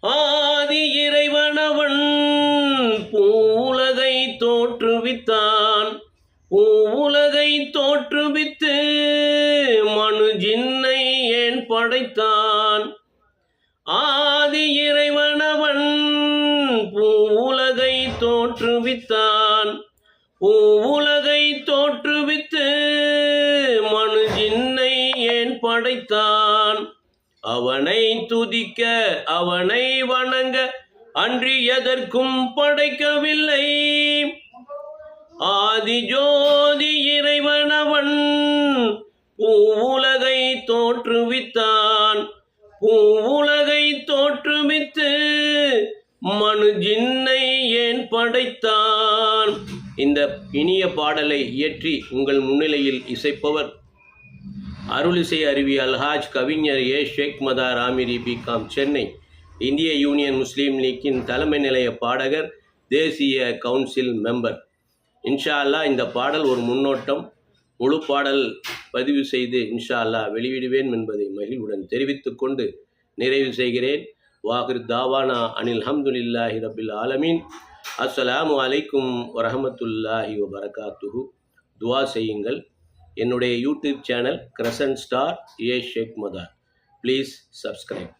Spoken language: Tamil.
ஆதி இறைவனவன் பூவுலகை தோற்றுவித்தான். பூவுலகை தோற்றுவித்து மனு ஜின்னை ஏன் படைத்தான்? ஆதி இறைவனவன் பூவுலகை தோற்றுவித்தான். பூவுலகை தோற்றுவித்து மனு ஜின்னை ஏன் படைத்தான்? அவனை துதிக்க அவனை வணங்க அன்றி எதற்கும் படைக்கவில்லை. ஆதி ஜோதி இறைவனவன் பூவுலகை தோற்றுவித்தான். பூவுலகை தோற்றுவித்து மனு ஜின்னை ஏன் படைத்தான்? இந்த இனிய பாடலை இயற்றி உங்கள் முன்னிலையில் இசைப்பவர் அருளிசை அருவி அல்ஹாஜ் கவிஞர் A. Sheikh Madhar Aamiri B Com Chennai. இந்திய யூனியன் முஸ்லீம் லீக்கின் தலைமை நிலைய பாடகர் தேசிய கவுன்சில் மெம்பர். இன்ஷா அல்லாஹ் இந்த பாடல் ஒரு முன்னோட்டம். முழு பாடல் பதிவு செய்து இன்ஷா அல்லாஹ் வெளியிடுவேன் என்பதை மகிழ்வுடன் தெரிவித்துக்கொண்டு நிறைவு செய்கிறேன். வாகிர் தாவானா அனில் ஹம்துலில்லாஹி ரபில் ஆலமீன். அஸ்ஸலாமு அலைக்கும் வரஹமத்துல்லாஹி வபரகாத்துஹு. துவா செய்யுங்கள். என்னுடைய YouTube channel Crescent Star A Sheikh Madar please subscribe